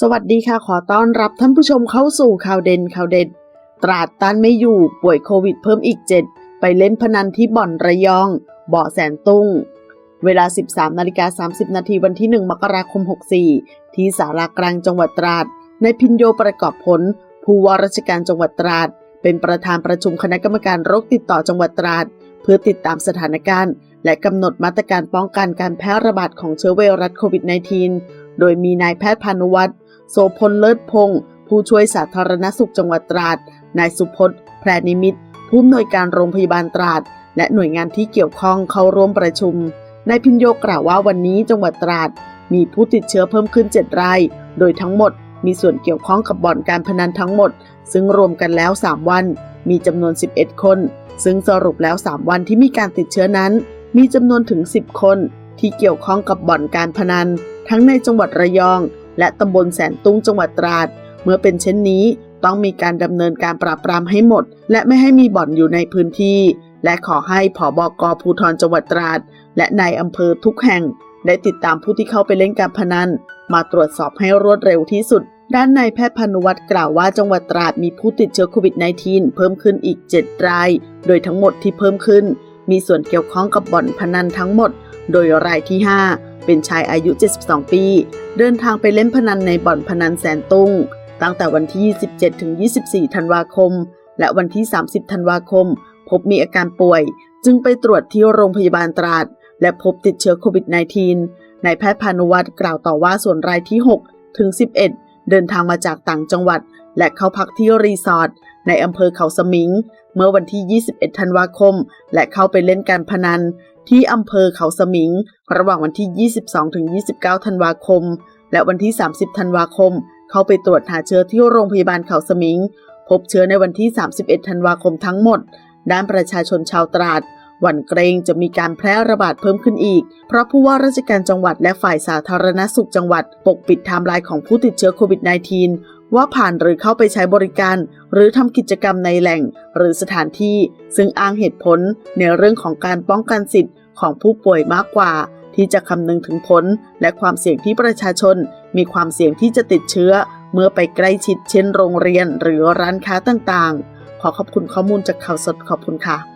สวัสดีค่ะขอต้อนรับท่านผู้ชมเข้าสู่ข่าวเด่นข่าวเด็ด ตราดต้านไม่อยู่ป่วยโควิดเพิ่มอีก 7 ไปเล่นพนันที่บ่อนระยอง เบาะแสนตุ้ง เวลา 13นาฬิกา30 นาทีวันที่ 1 มกราคม 64 ที่สารากลางจังหวัดตราดในพินโยประกอบผล ผู้ว่าราชการจังหวัดตราด เป็นประธานประชุมคณะกรรมการโรคติดต่อจังหวัดตราด เพื่อติดตามสถานการณ์ และกำหนดมาตรการป้องกันการแพร่ระบาดของเชื้อไวรัสโควิด -19 โดยมีนายแพทย์พานุวัฒน์ โสพลเลิศพงศ์ผู้ช่วยสาธารณสุขจังหวัดตราด นายสุพจน์ แพรนิมิตรผู้อำนวยการโรงพยาบาลตราด และหน่วยงานที่เกี่ยวข้องเข้าร่วมประชุม นายพินโยกล่าวว่าวันนี้จังหวัดตราด มีผู้ติดเชื้อเพิ่มขึ้น 7 ราย โดยทั้งหมดมีส่วนเกี่ยวข้องกับบ่อนการพนันทั้งหมด ซึ่งรวมกันแล้ว 3 วัน มีจำนวน 11 คน ซึ่งสรุปแล้ว 3 วันที่มีการติดเชื้อนั้น มีจำนวนถึง 10 คน ที่เกี่ยวข้องกับบ่อนการพนัน ทั้งในจังหวัดระยอง และตำบลแสนตุ้งจังหวัดตราด เมื่อเป็นเช่นนี้ต้องมีการดำเนินการปราบปรามให้หมด และไม่ให้มีบ่อนอยู่ในพื้นที่ และขอให้ผอบกภูธรจังหวัดตราด และนายอำเภอทุกแห่ง ได้ติดตามผู้ที่เข้าไปเล่นการพนัน มาตรวจสอบให้รวดเร็วที่สุด ด้านนายแพทย์พานุวัฒน์กล่าวว่าจังหวัดตราดมีผู้ติดเชื้อโควิด -19 เพิ่มขึ้นอีก 7 ราย โดยทั้งหมดที่เพิ่มขึ้น มีส่วนเกี่ยวข้องกับบ่อนพนันทั้งหมด โดยรายที่ 5 เป็นชายอายุ 72 ปี เดินทางไปเล่นพนันในบ่อนพนันแสนตุ้งตั้งแต่วันที่ 27 ถึง 24 ธันวาคม และวันที่ 30 ธันวาคม พบมีอาการป่วย จึงไปตรวจที่โรงพยาบาลตราด และพบติดเชื้อโควิด -19 นายแพทย์พานุวัฒน์กล่าวต่อว่าส่วนรายที่ 6 ถึง 11 เดินทางมาจากต่างจังหวัด และเข้าพักที่รีสอร์ทในอำเภอเขาสมิง เมื่อวันที่ 21 ธันวาคม และเข้าไปเล่นการพนัน ที่อำเภอเขาสมิง ระหว่างวันที่ 22-29 ธันวาคม และวันที่ 30 ธันวาคม เข้าไปตรวจหาเชื้อที่โรงพยาบาลเขาสมิง พบเชื้อในวันที่ 31 ธันวาคมทั้งหมด ด้านประชาชนชาวตราดหวั่นเกรงจะมีการแพร่ระบาดเพิ่มขึ้นอีก เพราะผู้ว่าราชการจังหวัดและฝ่ายสาธารณสุขจังหวัด ปกปิดไทม์ไลน์ของผู้ติดเชื้อโควิด -19 ว่าผ่านหรือเข้าไปใช้บริการ หรือทำกิจกรรมในแหล่ง หรือสถานที่ ซึ่งอ้างเหตุผลในเรื่องของการป้องกันสิทธิ์ของผู้ป่วยมากกว่า ที่จะคำนึงถึงผล และความเสี่ยงที่ประชาชน มีความเสี่ยงที่จะติดเชื้อ เมื่อไปใกล้ชิดเช่นโรงเรียน หรือร้านค้าต่างๆ ขอขอบคุณข้อมูลจากข่าวสดขอบคุณค่ะ